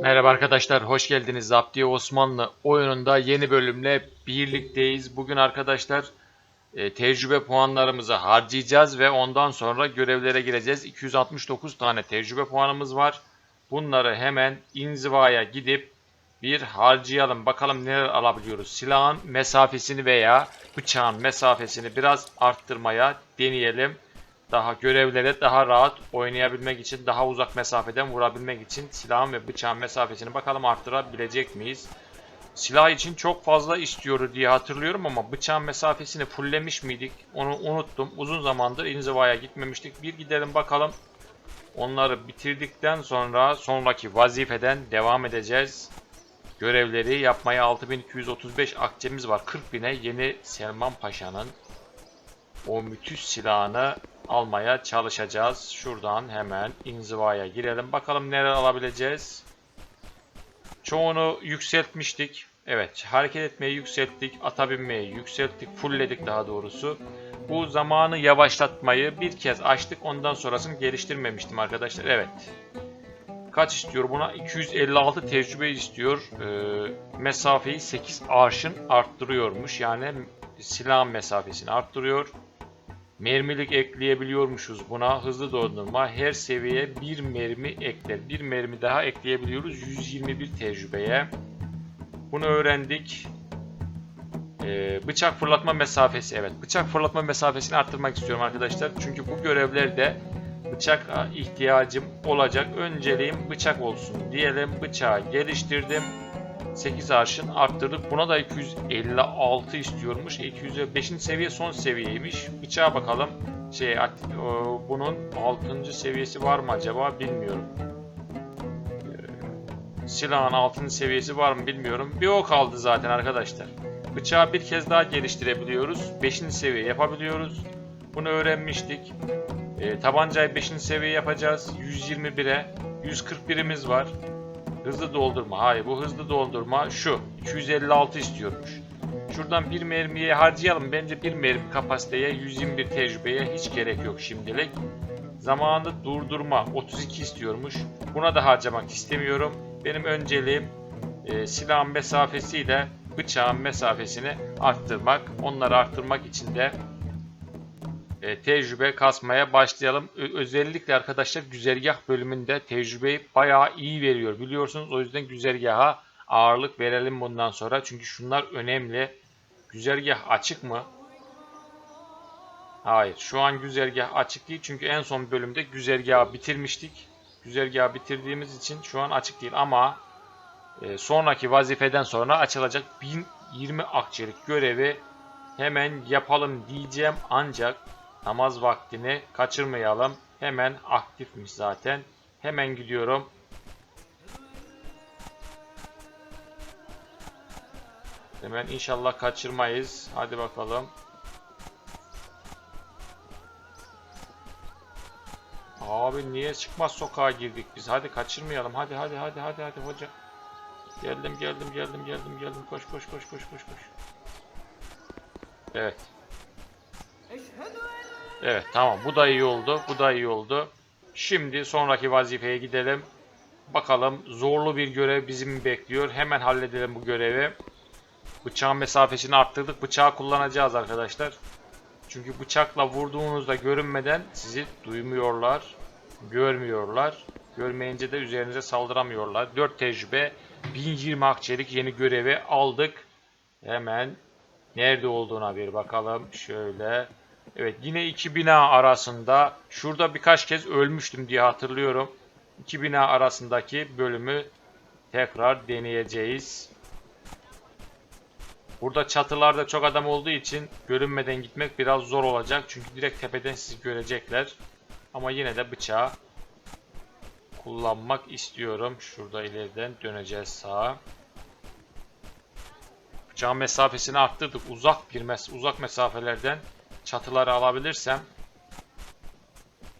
Merhaba arkadaşlar, hoş geldiniz. Zaptiye Osmanlı oyununda yeni bölümle birlikteyiz. Bugün arkadaşlar e, tecrübe puanlarımızı harcayacağız ve ondan sonra görevlere gireceğiz. 269 tane tecrübe puanımız var. Bunları hemen inzivaya gidip bir harcayalım. Bakalım neler alabiliyoruz. Silahın mesafesini veya bıçağın mesafesini biraz arttırmaya deneyelim daha görevlere daha rahat oynayabilmek için, daha uzak mesafeden vurabilmek için silahın ve bıçağın mesafesini bakalım arttırabilecek miyiz? Silah için çok fazla istiyor diye hatırlıyorum ama bıçağın mesafesini fulllemiş miydik? Onu unuttum. Uzun zamandır inzivaya gitmemiştik. Bir gidelim bakalım. Onları bitirdikten sonra sonraki vazifeden devam edeceğiz. Görevleri yapmaya 6235 akçemiz var. 40 bine yeni Selman Paşa'nın o müthiş silahını almaya çalışacağız. Şuradan hemen inzivaya girelim. Bakalım neler alabileceğiz. Çoğunu yükseltmiştik. Evet hareket etmeyi yükselttik. Ata binmeyi yükselttik. Fullledik daha doğrusu. Bu zamanı yavaşlatmayı bir kez açtık. Ondan sonrasını geliştirmemiştim arkadaşlar. Evet. Kaç istiyor buna? 256 tecrübe istiyor. Ee, mesafeyi 8 arşın arttırıyormuş. Yani silah mesafesini arttırıyor. Mermilik ekleyebiliyormuşuz buna. Hızlı dondurma her seviyeye bir mermi ekler. Bir mermi daha ekleyebiliyoruz 121 tecrübeye. Bunu öğrendik. Ee, bıçak fırlatma mesafesi. Evet bıçak fırlatma mesafesini arttırmak istiyorum arkadaşlar. Çünkü bu görevlerde bıçak ihtiyacım olacak. Önceliğim bıçak olsun diyelim. Bıçağı geliştirdim. 8 arşın arttırdık. Buna da 256 istiyormuş. 205. seviye son seviyeymiş. Bıçağa bakalım. Şey bunun 6. seviyesi var mı acaba bilmiyorum. Ee, Silahın 6. seviyesi var mı bilmiyorum. Bir o kaldı zaten arkadaşlar. Bıçağı bir kez daha geliştirebiliyoruz. 5. seviye yapabiliyoruz. Bunu öğrenmiştik. E, tabancayı 5. seviye yapacağız. 121'e 141'imiz var. Hızlı doldurma. Hayır bu hızlı doldurma şu. 256 istiyormuş. Şuradan bir mermiye harcayalım. Bence bir mermi kapasiteye 121 tecrübeye hiç gerek yok şimdilik. Zamanı durdurma 32 istiyormuş. Buna da harcamak istemiyorum. Benim önceliğim e, silahın mesafesiyle bıçağın mesafesini arttırmak. Onları arttırmak için de e, tecrübe kasmaya başlayalım. Ö özellikle arkadaşlar güzergah bölümünde tecrübeyi bayağı iyi veriyor biliyorsunuz. O yüzden güzergaha ağırlık verelim bundan sonra. Çünkü şunlar önemli. Güzergah açık mı? Hayır. Şu an güzergah açık değil. Çünkü en son bölümde güzergahı bitirmiştik. Güzergahı bitirdiğimiz için şu an açık değil. Ama e, sonraki vazifeden sonra açılacak 1020 akçelik görevi hemen yapalım diyeceğim. Ancak namaz vaktini kaçırmayalım. Hemen aktifmiş zaten. Hemen gidiyorum. Hemen inşallah kaçırmayız. Hadi bakalım. Abi niye çıkmaz sokağa girdik biz? Hadi kaçırmayalım. Hadi hadi hadi hadi hadi hoca. Geldim geldim geldim geldim geldim. Koş koş koş koş koş koş. Evet. Evet tamam bu da iyi oldu. Bu da iyi oldu. Şimdi sonraki vazifeye gidelim. Bakalım zorlu bir görev bizi bekliyor. Hemen halledelim bu görevi. Bıçağın mesafesini arttırdık. Bıçağı kullanacağız arkadaşlar. Çünkü bıçakla vurduğunuzda görünmeden sizi duymuyorlar. Görmüyorlar. Görmeyince de üzerinize saldıramıyorlar. 4 tecrübe 1020 akçelik yeni görevi aldık. Hemen nerede olduğuna bir bakalım. Şöyle Evet yine iki bina arasında şurada birkaç kez ölmüştüm diye hatırlıyorum. İki bina arasındaki bölümü tekrar deneyeceğiz. Burada çatılarda çok adam olduğu için görünmeden gitmek biraz zor olacak. Çünkü direkt tepeden sizi görecekler. Ama yine de bıçağı kullanmak istiyorum. Şurada ileriden döneceğiz sağa. Bıçağın mesafesini arttırdık. Uzak bir mes uzak mesafelerden çatıları alabilirsem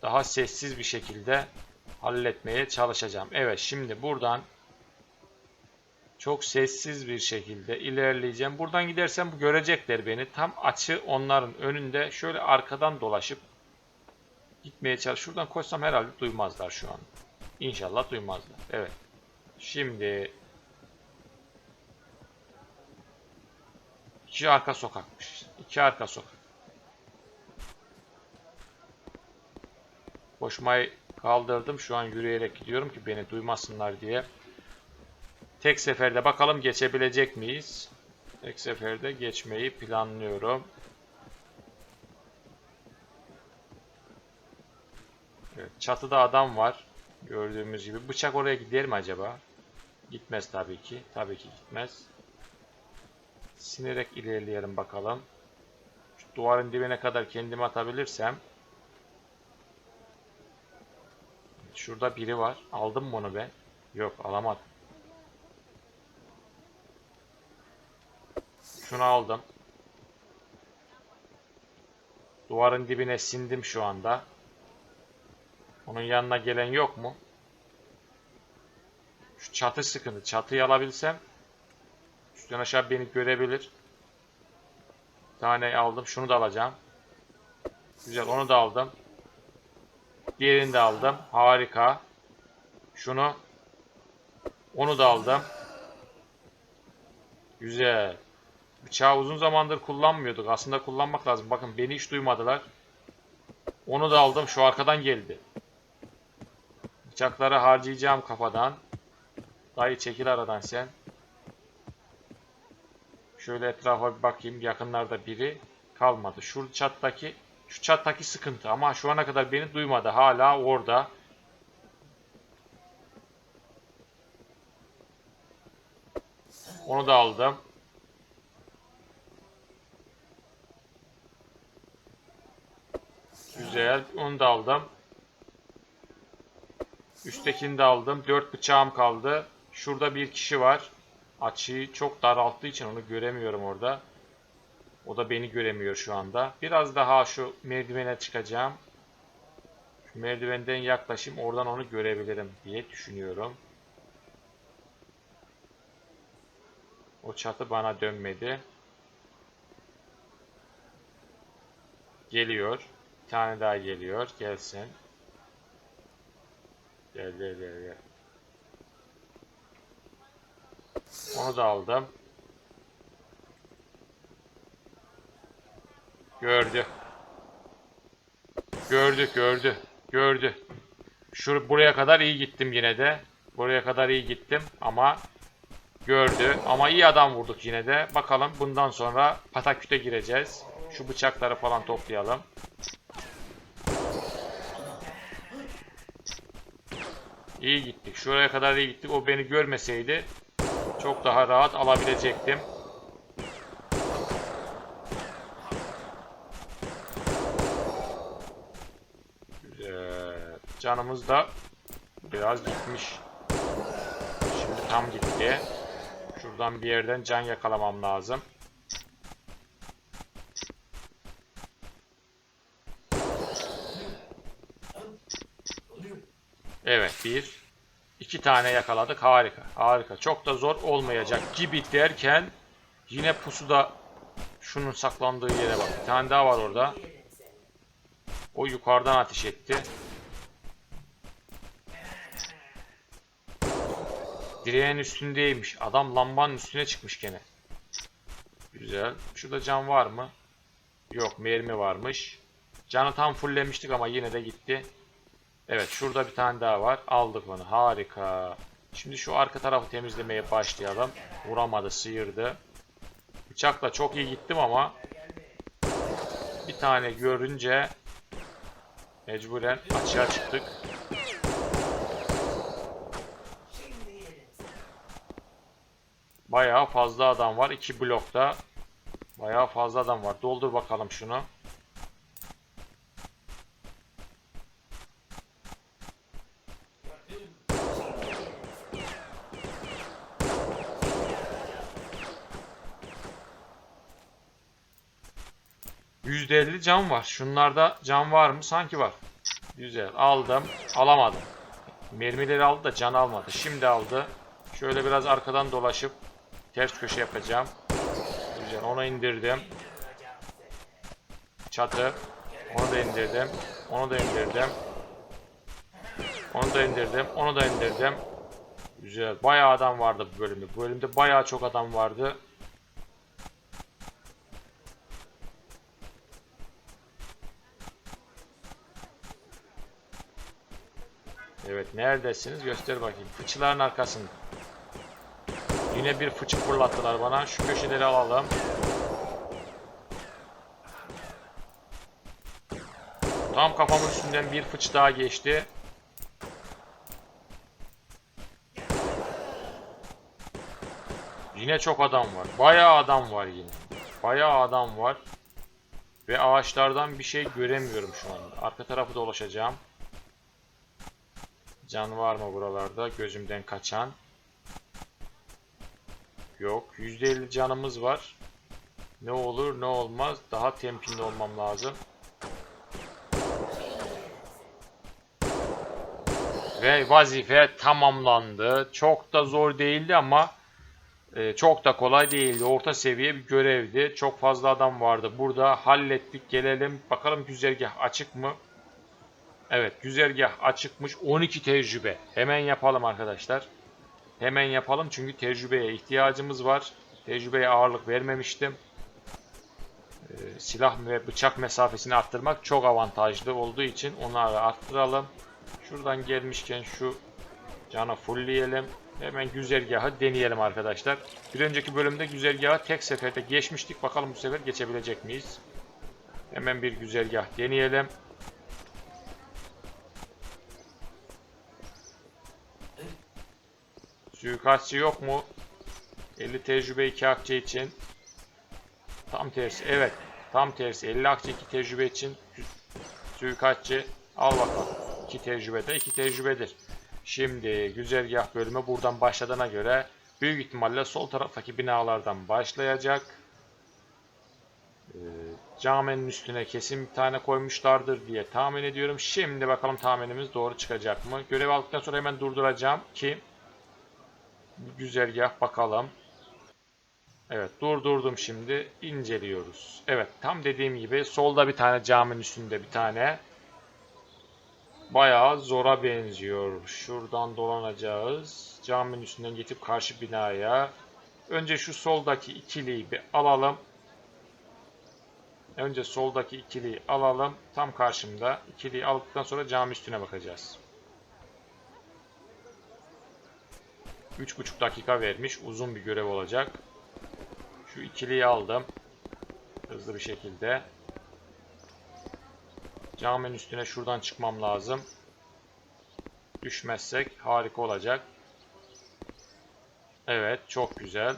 daha sessiz bir şekilde halletmeye çalışacağım. Evet şimdi buradan çok sessiz bir şekilde ilerleyeceğim. Buradan gidersem görecekler beni. Tam açı onların önünde şöyle arkadan dolaşıp gitmeye çalış. Şuradan koşsam herhalde duymazlar şu an. İnşallah duymazlar. Evet. Şimdi iki arka sokakmış. İki arka sokak. Koşmayı kaldırdım. Şu an yürüyerek gidiyorum ki beni duymasınlar diye. Tek seferde bakalım geçebilecek miyiz? Tek seferde geçmeyi planlıyorum. Evet, çatıda adam var. Gördüğümüz gibi. Bıçak oraya gider mi acaba? Gitmez tabii ki. Tabii ki gitmez. Sinerek ilerleyelim bakalım. Şu duvarın dibine kadar kendimi atabilirsem. Şurada biri var. Aldım onu ben? Yok alamadım. Şunu aldım. Duvarın dibine sindim şu anda. Onun yanına gelen yok mu? Şu çatı sıkıntı. Çatıyı alabilsem üstten aşağı beni görebilir. Bir tane aldım. Şunu da alacağım. Güzel. Onu da aldım. Diğerini de aldım. Harika. Şunu. Onu da aldım. Güzel. Bıçağı uzun zamandır kullanmıyorduk. Aslında kullanmak lazım. Bakın beni hiç duymadılar. Onu da aldım. Şu arkadan geldi. Bıçakları harcayacağım kafadan. Dayı çekil aradan sen. Şöyle etrafa bir bakayım. Yakınlarda biri kalmadı. Şu çattaki şu çattaki sıkıntı ama şu ana kadar beni duymadı. Hala orada. Onu da aldım. Güzel. Onu da aldım. Üsttekini de aldım. 4 bıçağım kaldı. Şurada bir kişi var. Açıyı çok daralttığı için onu göremiyorum orada. O da beni göremiyor şu anda. Biraz daha şu merdivene çıkacağım. Şu merdivenden yaklaşayım. Oradan onu görebilirim diye düşünüyorum. O çatı bana dönmedi. Geliyor. Bir tane daha geliyor. Gelsin. Gel gel gel gel. Onu da aldım. Gördü. Gördü, gördü. Gördü. Şu buraya kadar iyi gittim yine de. Buraya kadar iyi gittim ama gördü. Ama iyi adam vurduk yine de. Bakalım bundan sonra pataküte gireceğiz. Şu bıçakları falan toplayalım. İyi gittik. Şuraya kadar iyi gittik. O beni görmeseydi çok daha rahat alabilecektim. Güzel. Canımız da biraz gitmiş. Şimdi tam gitti. Şuradan bir yerden can yakalamam lazım. Evet bir. iki tane yakaladık. Harika. Harika. Çok da zor olmayacak gibi derken yine pusuda şunun saklandığı yere bak. Bir tane daha var orada. O yukarıdan ateş etti. Direğin üstündeymiş. Adam lambanın üstüne çıkmış gene. Güzel. Şurada can var mı? Yok mermi varmış. Canı tam fulllemiştik ama yine de gitti. Evet şurada bir tane daha var. Aldık onu. Harika. Şimdi şu arka tarafı temizlemeye başlayalım. Vuramadı, sıyırdı. Bıçakla çok iyi gittim ama bir tane görünce mecburen açığa çıktık. Bayağı fazla adam var. iki blokta. Bayağı fazla adam var. Doldur bakalım şunu. %50 can var. Şunlarda can var mı? Sanki var. Güzel. Aldım. Alamadım. Mermileri aldı da can almadı. Şimdi aldı. Şöyle biraz arkadan dolaşıp ters köşe yapacağım. Güzel. Onu indirdim. Çatı. Onu da indirdim. Onu da indirdim. Onu da indirdim. Onu da indirdim. Güzel. Bayağı adam vardı bu bölümde. Bu bölümde bayağı çok adam vardı. Evet neredesiniz? Göster bakayım. Fıçıların arkasında. Yine bir fıçı fırlattılar bana. Şu köşeleri alalım. Tam kafamın üstünden bir fıç daha geçti. Yine çok adam var. Bayağı adam var yine. Bayağı adam var. Ve ağaçlardan bir şey göremiyorum şu anda. Arka tarafı dolaşacağım. Can var mı buralarda? Gözümden kaçan. Yok. %50 canımız var. Ne olur ne olmaz. Daha temkinli olmam lazım. Ve vazife tamamlandı. Çok da zor değildi ama e, çok da kolay değildi. Orta seviye bir görevdi. Çok fazla adam vardı. Burada hallettik. Gelelim. Bakalım güzergah açık mı? Evet güzergah açıkmış. 12 tecrübe. Hemen yapalım arkadaşlar. Hemen yapalım çünkü tecrübeye ihtiyacımız var. Tecrübeye ağırlık vermemiştim. Ee, silah ve bıçak mesafesini arttırmak çok avantajlı olduğu için onları arttıralım. Şuradan gelmişken şu canı fullleyelim. Hemen güzergahı deneyelim arkadaşlar. Bir önceki bölümde güzergahı tek seferde geçmiştik. Bakalım bu sefer geçebilecek miyiz? Hemen bir güzergah deneyelim. Suikastçı yok mu? 50 tecrübe 2 akçe için. Tam tersi. Evet. Tam tersi. 50 akçe 2 tecrübe için. Suikastçı. Al bakalım. 2 tecrübede 2 tecrübedir. Şimdi güzergah bölümü buradan başladığına göre büyük ihtimalle sol taraftaki binalardan başlayacak. Ee, caminin üstüne kesin bir tane koymuşlardır diye tahmin ediyorum. Şimdi bakalım tahminimiz doğru çıkacak mı? Görev aldıktan sonra hemen durduracağım ki güzergah bakalım. Evet durdurdum şimdi. inceliyoruz. Evet tam dediğim gibi solda bir tane caminin üstünde bir tane. Bayağı zora benziyor. Şuradan dolanacağız. Caminin üstünden geçip karşı binaya. Önce şu soldaki ikiliyi bir alalım. Önce soldaki ikiliyi alalım. Tam karşımda. İkiliyi aldıktan sonra cami üstüne bakacağız. 3,5 dakika vermiş. Uzun bir görev olacak. Şu ikiliyi aldım. Hızlı bir şekilde. Caminin üstüne şuradan çıkmam lazım. Düşmezsek harika olacak. Evet çok güzel.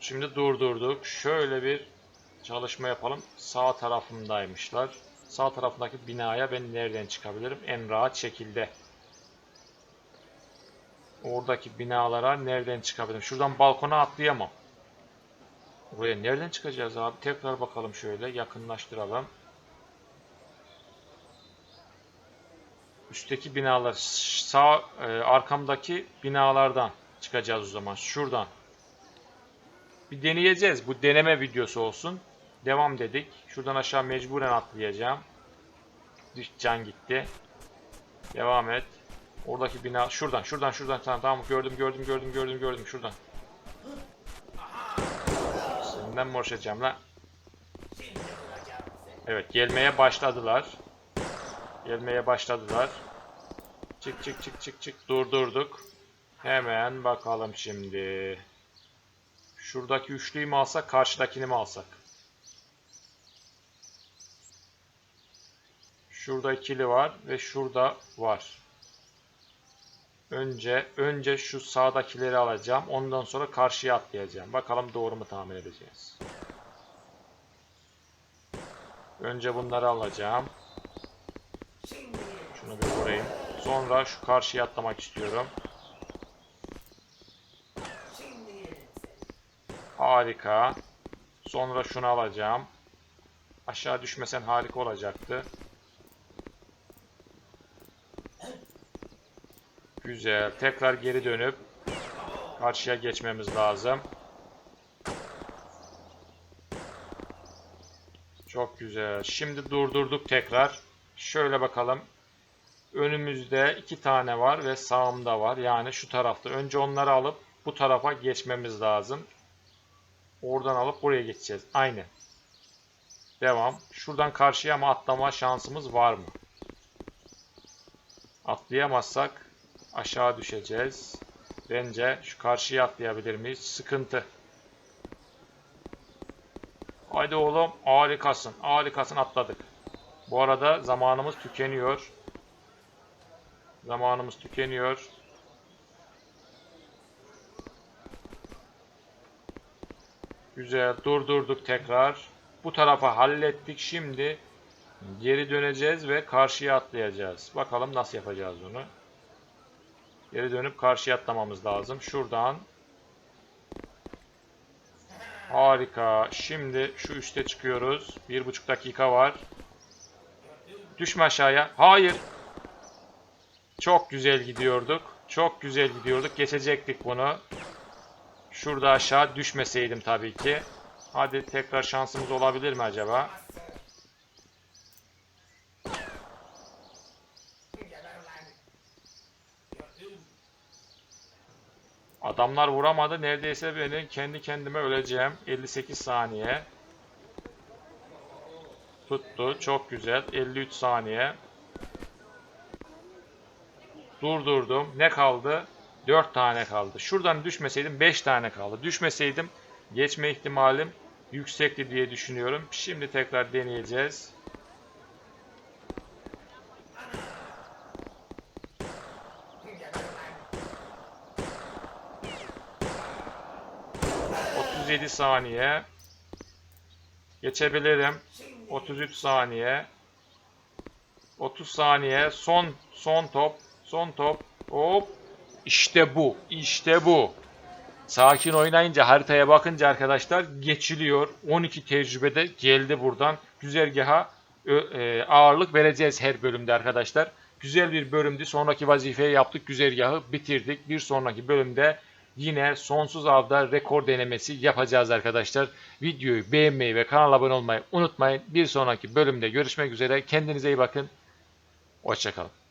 Şimdi durdurduk. Şöyle bir çalışma yapalım. Sağ tarafımdaymışlar. Sağ tarafındaki binaya ben nereden çıkabilirim? En rahat şekilde. Oradaki binalara nereden çıkabilirim? Şuradan balkona atlayamam. Buraya nereden çıkacağız abi? Tekrar bakalım şöyle. Yakınlaştıralım. Üstteki binalar sağ e, arkamdaki binalardan çıkacağız o zaman. Şuradan. Bir deneyeceğiz. Bu deneme videosu olsun. Devam dedik. Şuradan aşağı mecburen atlayacağım. Düş can gitti. Devam et. Oradaki bina şuradan şuradan şuradan tamam tamam gördüm gördüm gördüm gördüm gördüm şuradan. Senden mi uğraşacağım lan? Evet gelmeye başladılar. Gelmeye başladılar. Çık çık çık çık çık durdurduk. Hemen bakalım şimdi. Şuradaki üçlüyü mü alsak karşıdakini mi alsak? Şurada ikili var ve şurada var. Önce önce şu sağdakileri alacağım. Ondan sonra karşıya atlayacağım. Bakalım doğru mu tahmin edeceğiz. Önce bunları alacağım. Şunu bir vurayım. Sonra şu karşıya atlamak istiyorum. Harika. Sonra şunu alacağım. Aşağı düşmesen harika olacaktı. Güzel. Tekrar geri dönüp karşıya geçmemiz lazım. Çok güzel. Şimdi durdurduk tekrar. Şöyle bakalım. Önümüzde iki tane var ve sağımda var. Yani şu tarafta. Önce onları alıp bu tarafa geçmemiz lazım. Oradan alıp buraya geçeceğiz. Aynen. Devam. Şuradan karşıya mı atlama şansımız var mı? Atlayamazsak aşağı düşeceğiz. Bence şu karşıya atlayabilir miyiz? Sıkıntı. Haydi oğlum. Harikasın. Harikasın atladık. Bu arada zamanımız tükeniyor. Zamanımız tükeniyor. Güzel. Durdurduk tekrar. Bu tarafa hallettik. Şimdi geri döneceğiz ve karşıya atlayacağız. Bakalım nasıl yapacağız onu. Geri dönüp karşıya atlamamız lazım. Şuradan. Harika. Şimdi şu üste çıkıyoruz. Bir buçuk dakika var. Düşme aşağıya. Hayır. Çok güzel gidiyorduk. Çok güzel gidiyorduk. Geçecektik bunu. Şurada aşağı düşmeseydim tabii ki. Hadi tekrar şansımız olabilir mi acaba? Adamlar vuramadı. Neredeyse beni kendi kendime öleceğim. 58 saniye. Tuttu. Çok güzel. 53 saniye. Durdurdum. Ne kaldı? 4 tane kaldı. Şuradan düşmeseydim 5 tane kaldı. Düşmeseydim geçme ihtimalim yüksekti diye düşünüyorum. Şimdi tekrar deneyeceğiz. Saniye... ...geçebilirim... ...33 saniye... ...30 saniye... ...son son top... ...son top... ...hop... İşte bu. İşte bu. Sakin oynayınca haritaya bakınca arkadaşlar geçiliyor. 12 tecrübede geldi buradan. Güzergaha e, ağırlık vereceğiz her bölümde arkadaşlar. Güzel bir bölümdü. Sonraki vazifeyi yaptık. Güzergahı bitirdik. Bir sonraki bölümde yine sonsuz avda rekor denemesi yapacağız arkadaşlar. Videoyu beğenmeyi ve kanala abone olmayı unutmayın. Bir sonraki bölümde görüşmek üzere. Kendinize iyi bakın. Hoşçakalın.